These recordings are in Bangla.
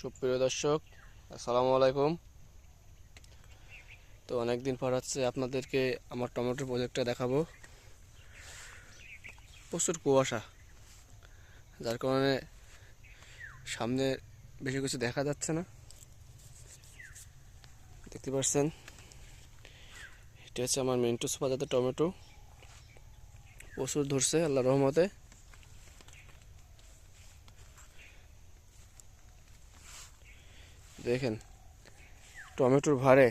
সুপ্রিয় দর্শক, আসসালামু আলাইকুম। তো অনেক দিন পর হচ্ছে আপনাদেরকে আমার টমেটোর প্রজেক্টটা দেখাবো। প্রচুর কুয়াশা, যার কারণে সামনে বেশি কিছু দেখা যাচ্ছে না। দেখতে পাচ্ছেন, এটা হচ্ছে আমার মিন্টু সুপাদাতে টমেটো। প্রচুর ধরছে আল্লাহ রহমতে। দেখেন, টমেটোর ভারে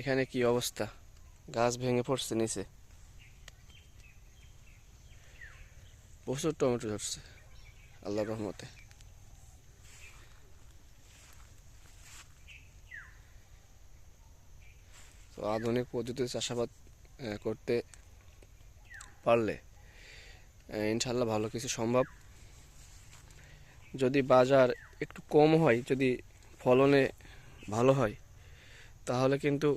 এখানে কি অবস্থা? গাছ ভেঙে পড়ছে নিচে। প্রচুর টমেটো ধরছে আল্লাহ রহমতে। তো আধুনিক পদ্ধতিতে চাষাবাদ করতে পারলে ইনশাল্লাহ ভালো কিছু সম্ভব। যদি বাজার একটু কম হয়, যদি ফলনে ভালো হয়, তাহলে কিন্তু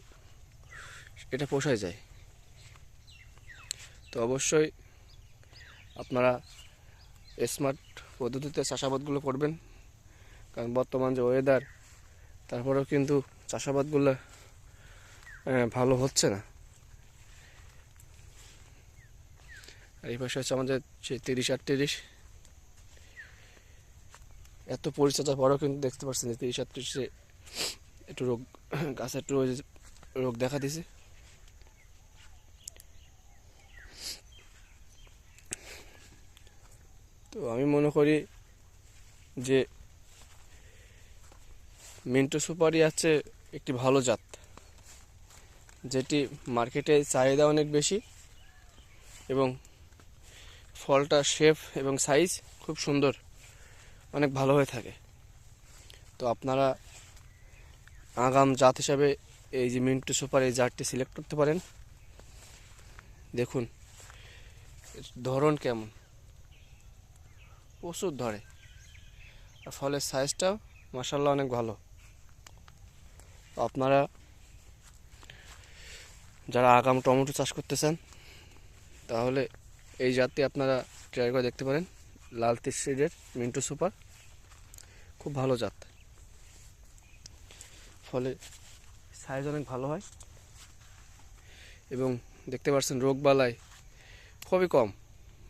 এটা পোষায় যায়। তো অবশ্যই আপনারা স্মার্ট পদ্ধতিতে চাষাবাদগুলো করবেন, কারণ বর্তমান যে ওয়েদার তারপরেও কিন্তু চাষাবাদগুলো ভালো হচ্ছে না। আর এই পাশে হচ্ছে আমাদের সেই তিরিশ আটত্রিশ এত পরিচর্যার পরেও কিন্তু দেখতে পাচ্ছেন যে তিরিশ আটত্রিশে একটু রোগ, গাছে একটু রোগ দেখা দিছে তো আমি মনে করি যে মিন্টু সুপারি আছে একটি ভালো জাত, যেটি মার্কেটে চাহিদা অনেক বেশি এবং ফলটা শেপ এবং সাইজ খুব সুন্দর। অনেক ভালো হয়ে থাকে। তো আপনারা আগাম জাত হিসাবে এই যে মিন্টু সুপার এই জাতটি সিলেক্ট করতে পারেন। দেখুন ধরন কেমন? প্রচুর ধরে। আর ফলের সাইজটাও মাসাল্লাহ অনেক ভালো। আপনারা যারা আগাম টমেটো চাষ করতে চান, তাহলে এই জাতটি আপনারা ট্রাই করে দেখতে পারেন। লাল তিসিডের মিন্টু সুপার। খুব ভালো জাত। ফলে সাইজ অনেক ভালো হয়। এবং দেখতে পাচ্ছেন রোগবালাই খুবই কম।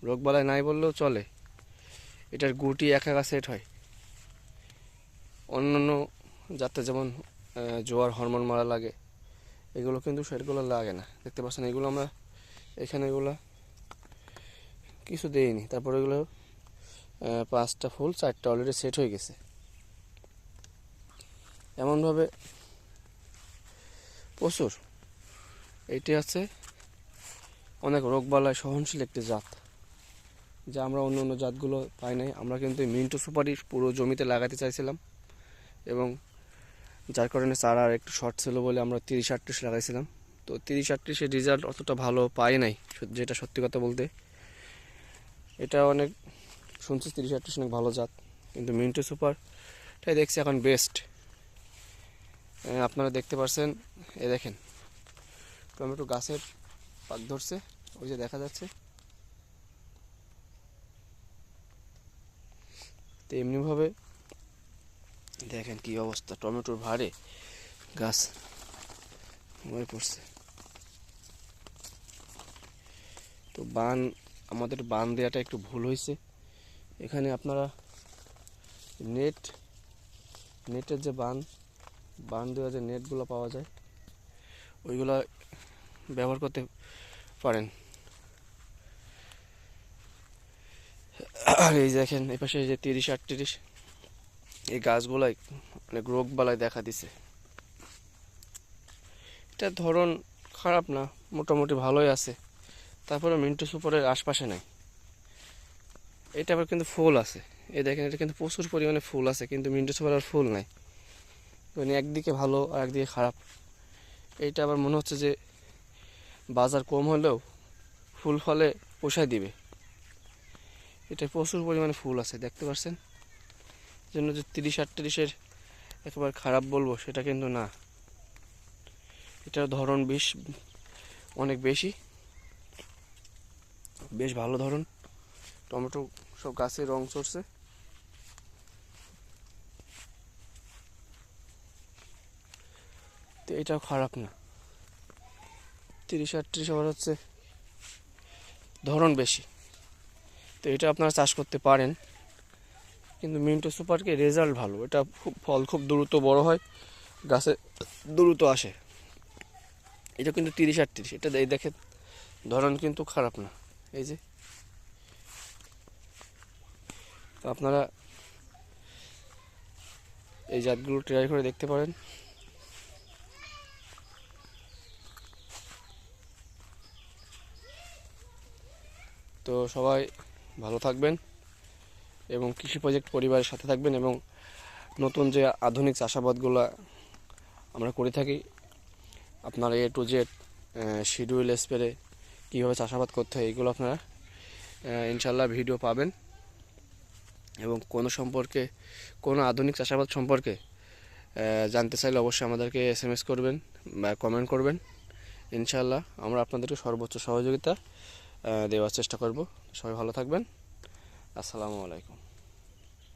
রোগবালাই নাই বললেও চলে। এটার গুটি এক একা সেট হয়। অন্যান্য যাতে যেমন জোয়ার, হরমোন মারা লাগে, এগুলো কিন্তু সেটগুলো লাগে না। দেখতে পাচ্ছেন এগুলো আমরা এখানে এগুলো কিছু দেইনি। তারপর এগুলো পাঁচটা ফুল, চারটা অলরেডি সেট হয়ে গেছে। এমনভাবে প্রচুর। এইটি আছে অনেক রোগবালায় সহনশীল একটি জাত, যা আমরা অন্য অন্য জাতগুলো পাই নাই। আমরা কিন্তু মিন্টু সুপারি পুরো জমিতে লাগাতে চাইছিলাম এবং যার কারণে চারা একটু শর্ট ছিল বলে আমরা তিরিশ আটত্রিশ লাগাইছিলাম। তো তিরিশ আটত্রিশের রেজাল্ট অতটা ভালো পাই নাই যেটা সত্যি কথা বলতে। এটা অনেক শুনছি তিরিশ আটত্রিশ অনেক ভালো জাত, কিন্তু মিন্টু সুপারটাই দেখছি এখন বেস্ট আপনারা দেখতে পাচ্ছেন এ দেখেন। টমেটো গাছের পাক ধরছে, ওই যে দেখা যাচ্ছে। তো এমনিভাবে দেখেন কি অবস্থা, টমেটোর ভারে গাছ মরে পড়ছে। তো বান, আমাদের বান দেওয়াটা একটু ভুল হয়েছে। এখানে আপনারা নেট, নেটের যে বান বান দেওয়া যে নেটগুলো পাওয়া যায়। ওইগুলো ব্যবহার করতে পারেন। আর এই দেখেন, এই পাশে এই যে তিরিশ, আটত্রিশ, এই গাছগুলাই অনেক রোগ বালায় দেখা দিছে। এটা ধরন খারাপ না, মোটামুটি ভালোই আছে। তারপরে মিন্টু সুপারের আশপাশে নাই। এটা আবার কিন্তু ফুল আছে। এই দেখেন, এটা কিন্তু প্রচুর পরিমাণে ফুল আছে, কিন্তু মিন্টু সুপারের ফুল নাই। মানে একদিকে ভালো আর একদিকে খারাপ। এইটা আবার মনে হচ্ছে যে বাজার কম হলেও ফুল ফলে পোষায় দিবে। এটা প্রচুর পরিমাণে ফুল আছে, দেখতে পাচ্ছেন জন্য যে তিরিশ আটত্রিশের একেবারে খারাপ বলব, সেটা কিন্তু না। এটার ধরন বেশ, অনেক বেশি। বেশ ভালো ধরন। টমেটো সব গাছে রং চড়ছে। তো এটাও খারাপ না। তিরিশ আটত্রিশ আবার হচ্ছে ধরন বেশি। তো এটা আপনারা চাষ করতে পারেন। কিন্তু মিন্টো সুপারকে রেজাল্ট ভালো। এটা খুব, ফল খুব দ্রুত বড় হয়, গাছে দ্রুত আসে। এটা কিন্তু তিরিশ আটত্রিশ, এটা এই দেখে ধরন কিন্তু খারাপ না। এই যে। আপনারা এই জাতগুলো ট্রাই করে দেখতে পারেন। তো সবাই ভালো থাকবেন এবং কৃষি প্রজেক্ট পরিবারের সাথে থাকবেন এবং নতুন যে আধুনিক চাষাবাদগুলো আমরা করে থাকি, আপনার A to Z schedule spray কীভাবে চাষাবাদ করতে হয় এগুলো আপনারা ইনশাল্লাহ ভিডিও পাবেন এবং কোনো সম্পর্কে, কোনো আধুনিক চাষাবাদ সম্পর্কে জানতে চাইলে অবশ্যই আমাদেরকে এস এম এস করবেন বা কমেন্ট করবেন। ইনশাল্লাহ আমরা আপনাদেরকে সর্বোচ্চ সহযোগিতা দেওয়ার চেষ্টা করব। সবাই ভালো থাকবেন। আসসালামু আলাইকুম।